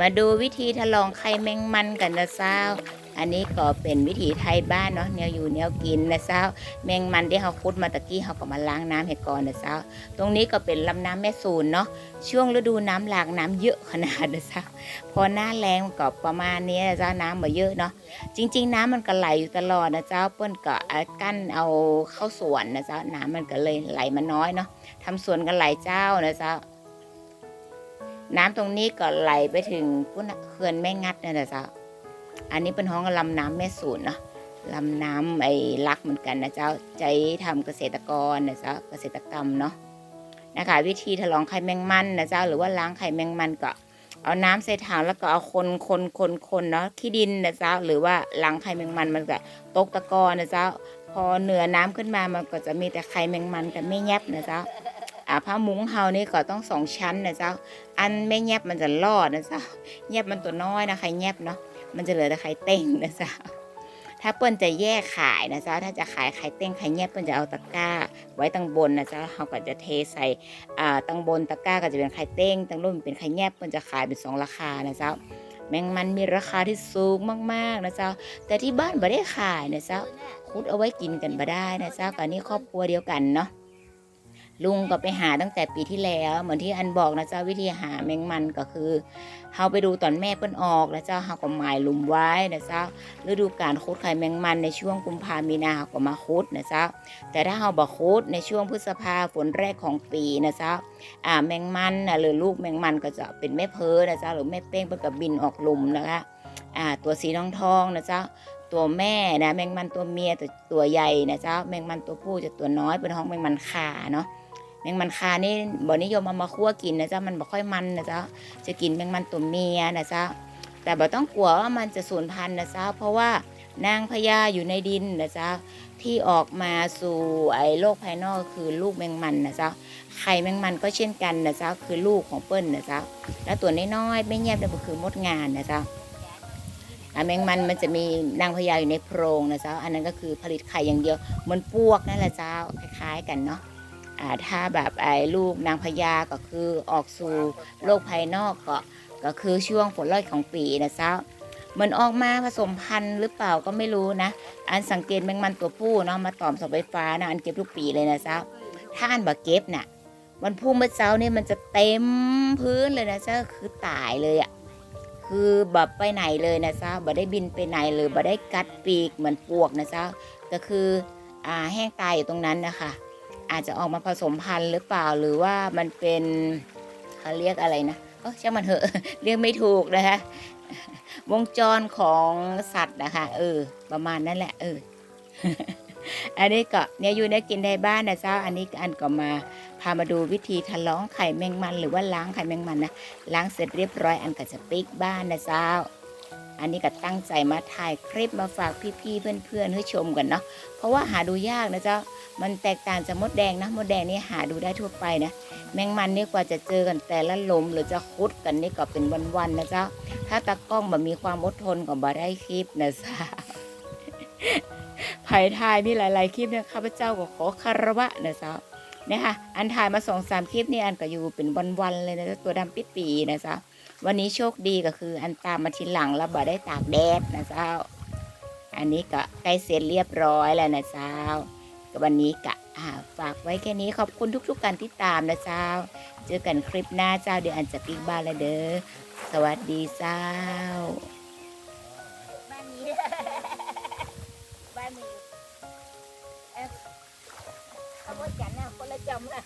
มาดูวิธีทดลองไข่แมงมันกันนะเจ้า อันนี้ก็เป็นวิถีไทยบ้านเนาะแนวอยู่แนวกินนะเจ้า แมงมันที่เขาคุดมาตะกี้เขาก็มาล้างน้ำให้ก่อนนะเจ้า ตรงนี้ก็เป็นลำน้ำแม่สูนเนาะ ช่วงฤดูน้ำหลากน้ำเยอะขนาดนะเจ้า พอหน้าแรงก็ประมาณนี้นะเจ้าน้ำมาเยอะเนาะ จริง ๆ น้ำมันก็ไหลอยู่ตลอดนะเจ้า เปิ้นก็เอากั้นเอาเข้าสวนนะเจ้า น้ำมันก็เลยไหลมาน้อยเนาะทำสวนกันหลเจ้านะเจ้า น้ำตรงนี้ก็ไหลไปถึงพุ่นเขื่อนแม่งัดนี่นะเจ้าอันนี้เป็นห้องลำน้ำแม่สูนเนาะลำน้ำไอ้ลักเหมือนกันนะเจ้าใจทำเกษตรกรนะเจ้าเกษตรกรรมเนาะนะคะวิธีทดลองไข่แมงมันนะเจ้าหรือว่าล้างไข่แมงมันก็เอาน้ำใส่ถังแล้วก็เอาคนคนคนคนเนาะขี้ดินนะเจ้าหรือว่าล้างไข่แมงมันมันก็ตกตะกอนนะเจ้าพอเหนือน้ำขึ้นมามันก็จะมีแต่ไข่แมงมันกับไม่แยบนะเจ้า อ่าผ้ามุ้งเฮานี่ก็ต้องสองชั้นนะเจ้า อันไม่แยบมันจะรอดนะเจ้าแยบมันตัวน้อยนะไข่แยบเนาะมันจะเหลือแต่ไข่เต้งนะเจ้าถ้าเปิ้นจะแยกขายนะเจ้าถ้าจะขายไข่เต้งไข่แยบเปิ้นจะเอาตะกร้า ไว้ตั้งบนนะเจ้าเขาก็จะเทใส่อ่าตั้งบนตะกร้าก็จะเป็นไข่เต้งตั้งรุ่นเป็นไข่แยบเปิ้นจะขายเป็นสองราคานะเจ้าแมงมันมีราคาที่สูงมากๆนะเจ้า แต่ที่บ้านบ่ได้ขายนะเจ้าคุดเอาไว้กินกันบ่ได้นะเจ้ากับนี่ครอบครัวเดียวกันเนาะ ลุงก็ไปหาตั้งแต่ปีที่แล้ว เหมือนที่อันบอกนะเจ้าวิธีหาแมงมันก็คือเฮาไปดูตอนแม่เปิ้นออกแล้วเจ้าเฮาก็หมายลุมไว้นะเจ้าฤดูการคุดไข่แมงมันในช่วงกุมภามีนาเฮาก็มาคุดนะเจ้าแต่ถ้าเฮาบ่คุดในช่วงพฤษภาฝนแรกของปีนะเจ้าอ่าแมงมันนะหรือลูกแมงมันก็จะเป็นแม่เพอนะเจ้าหรือแม่เป้งเปิ้นก็บินออกลุมนะคะอ่าตัวสีทองทองนะเจ้าตัวแม่นะแมงมันตัวเมียตัวตัวใหญ่นะเจ้าแมงมันตัวผู้จะตัวน้อยเป็นห้องแมงมันคาเนาะ แมงมันคานี่บ่นิยมเอามาคั่วกินนะจ้ามันบ่ค่อยมันนะจ้าจะกินแมงมันตัวเมียนะจ้าแต่บ่ต้องกลัวว่ามันจะสูญพันธุ์นะจ้าเพราะว่านางพญาอยู่ในดินนะจ้าที่ออกมาสู่ไอ้โลกภายนอกคือลูกแมงมันนะจ้าไข่แมงมันก็เช่นกันนะจ้าคือลูกของเปิ้ลนะจ้าแล้วตัวน้อยๆไม่เงียบนั่นก็คือมดงานนะจ้าอะแมงมันมันจะมีนางพญาอยู่ในโพรงนะจ้าอันนั้นก็คือผลิตไข่อย่างเดียวมันปวกนั่นแหละจ้าคล้ายๆกันเนาะ อ่าถ้าแบบไอ้ลูกนางพญาก็คือออกสู่โลกภายนอกก็ก็คือช่วงฝนลอยของปีนะเจ้ามือนออกมาผสมพันธุ์หรือเปล่าก็ไม่รู้นะ อันสังเกตแมงมันตัวผู้เนาะมาตอมเสาไฟฟ้านะอันเก็บทุกปีเลยนะเจ้าถ้าอันบ่เก็บน่ะวันพุ่งเมื่อเช้าเนี่ยมันจะเต็มพื้นเลยนะเจ้าคือตายเลยอะ่ะคือแบบไปไหนเลยนะเจ้าบ่ได้บินไปไหนเลยบ่ได้กัดปีกเหมือนปวกนะเจ้าก็คืออ่าแห้งตายอยู่ตรงนั้นนะคะ อาจจะออกมาผสมพันธุ์หรือเปล่าหรือว่ามันเป็นเขาเรียกอะไรนะเออช่างมันเถอะเรียกไม่ถูกนะคะวงจรของสัตว์นะคะเออ ประมาณนั้นแหละ เออ อันนี้ก็เนี่ยอยู่ในกินในบ้านนะเจ้า อันนี้อันก็มาพามาดูวิธีทะล้องไข่แมงมัน หรือว่าล้างไข่แมงมันนะล้างเสร็จเรียบร้อยอันก็จะปิกบ้านนะเจ้า อันนี้ก็ตั้งใจมาถ่ายคลิปมาฝากพี่ๆเพื่อนๆให้ชมกันเนาะเพราะว่าหาดูยากนะเจ้า มันแตกต่างจากมดแดงนะมดแดงนี่หาดูได้ทั่วไปนะ แมงมันนี่กว่าจะเจอกันแต่ละลมหรือจะคุดกันนี่ก็เป็นวันๆนะเจ้า ถ้าตากล้องแบบมีความอดทนก็บ่ได้คลิปนะเจ้าภายทายมีหลาย ๆ คลิปเนี่ยข้าพเจ้าก็ขอคารวะนะเจ้าเนี่ยค่ะอันถ่ายมาสองสามคลิปนี่อันก็อยู่เป็นวันๆเลยนะจ้าตัวดำปิดปีนะเจ้าวันนี้โชคดีก็คือ อันตามมาทีหลังแล้วบ่ได้ตากแดดนะเจ้า อันนี้ก็ใกล้เสร็จเรียบร้อยแล้วนะเจ้า ก็วันนี้กะฝากไว้แค่นี้ขอบคุณทุกๆการติดตามนะเจ้า เจอกันคลิปหน้าเจ้าเดี๋ยวอันจะปิ๊กบ้านแล้วเด้อสวัสดีเจ้าบ้านนี้บ้านนี้เอ๊ะเอาไว้จันนะคนละจำนะ